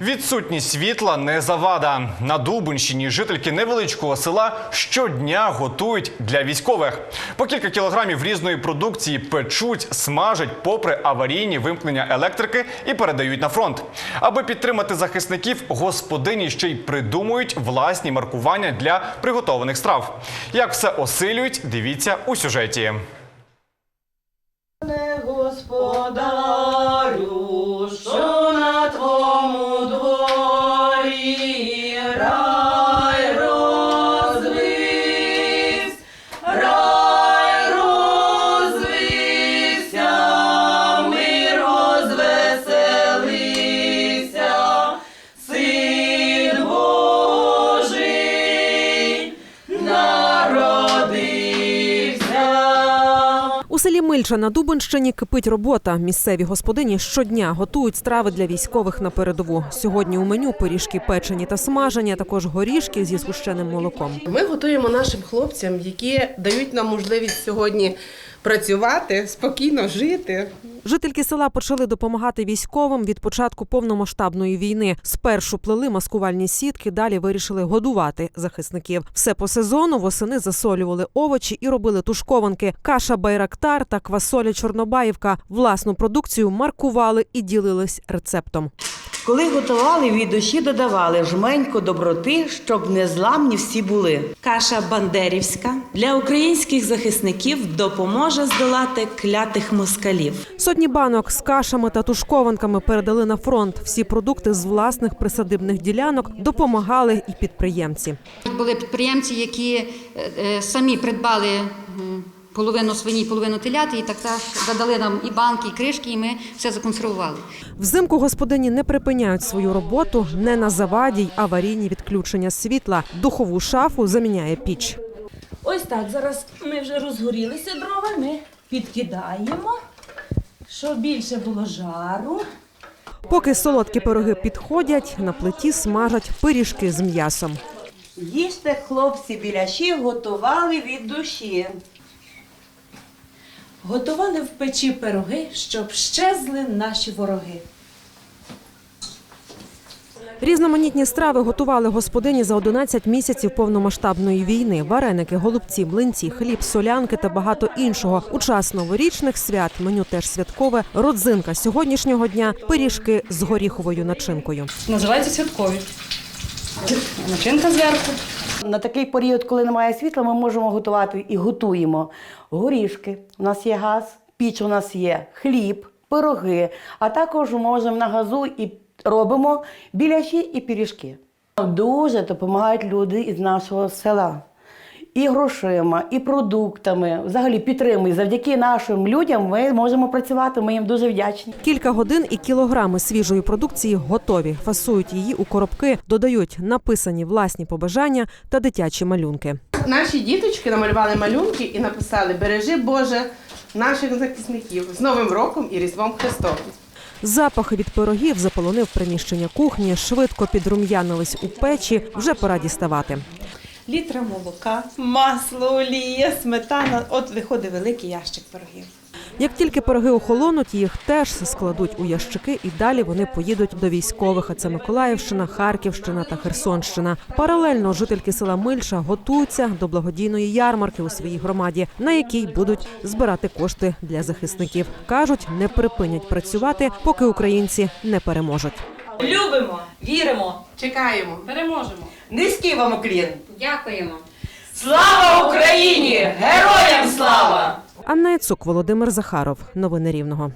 Відсутність світла не завада. На Дубинщині жительки невеличкого села щодня готують для військових. По кілька кілограмів різної продукції печуть, смажать попри аварійні вимкнення електрики і передають на фронт. Аби підтримати захисників, господині ще й придумують власні маркування для приготованих страв. Як все осилюють, дивіться у сюжеті. Не господарю, селі Мильча на Дубинщині кипить робота. Місцеві господині щодня готують страви для військових на передову. Сьогодні у меню пиріжки печені та смажені, а також горішки зі згущеним молоком. Ми готуємо нашим хлопцям, які дають нам можливість сьогодні працювати, спокійно жити. Жительки села почали допомагати військовим від початку повномасштабної війни. Спершу плели маскувальні сітки, далі вирішили годувати захисників. Все по сезону восени засолювали овочі і робили тушкованки. Каша байрактар та квасоля чорнобаївка. Власну продукцію маркували і ділились рецептом. Коли готували, від душі додавали жменько доброти, щоб незламні всі були. Каша бандерівська для українських захисників допоможе здолати клятих москалів. Сотні банок з кашами та тушкованками передали на фронт. Всі продукти з власних присадибних ділянок допомагали і підприємці. Були підприємці, які е, е, самі придбали половину свині, половину телят, і так так додали нам і банки, і кришки, і ми все законсервували. Взимку господині не припиняють свою роботу не на заваді й аварійні відключення світла. Духову шафу заміняє піч. Ось так, зараз ми вже розгорілися дрова, ми підкидаємо, щоб більше було жару. Поки солодкі пироги підходять, на плиті смажать пиріжки з м'ясом. Їжте, хлопці, біляші готували від душі. Готували в печі пироги, щоб щезли наші вороги. Різноманітні страви готували господині за 11 місяців повномасштабної війни. Вареники, голубці, млинці, хліб, солянки та багато іншого. У час новорічних свят меню теж святкове. Родзинка сьогоднішнього дня пиріжки з горіховою начинкою. Називається святкові. Начинка зверху. На такий період, коли немає світла, ми можемо готувати і готуємо горішки. У нас є газ, піч у нас є, хліб, пироги, а також можемо на газу і робимо біляші і пиріжки. Дуже допомагають люди із нашого села. І грошима, і продуктами. Взагалі підтримують. Завдяки нашим людям ми можемо працювати. Ми їм дуже вдячні. Кілька годин і кілограми свіжої продукції готові. Фасують її у коробки, додають написані власні побажання та дитячі малюнки. Наші діточки намалювали малюнки і написали Бережи Боже наших захисників з Новим роком і Різдвом Христовим. Запах від пирогів заполонив приміщення кухні. Швидко підрум'янились у печі. Вже пора діставати. Літра молока, масло, олія, сметана. От виходить великий ящик пирогів. Як тільки пироги охолонуть, їх теж складуть у ящики, і далі вони поїдуть до військових. А це Миколаївщина, Харківщина та Херсонщина. Паралельно жительки села Мильша готуються до благодійної ярмарки у своїй громаді, на якій будуть збирати кошти для захисників. кажуть, не припинять працювати, поки українці не переможуть. Любимо, віримо. Чекаємо. Переможемо. Низький вам уклін! Дякуємо. Слава Україні! Героям слава! Анна Яцук, Володимир Захаров. Новини Рівного.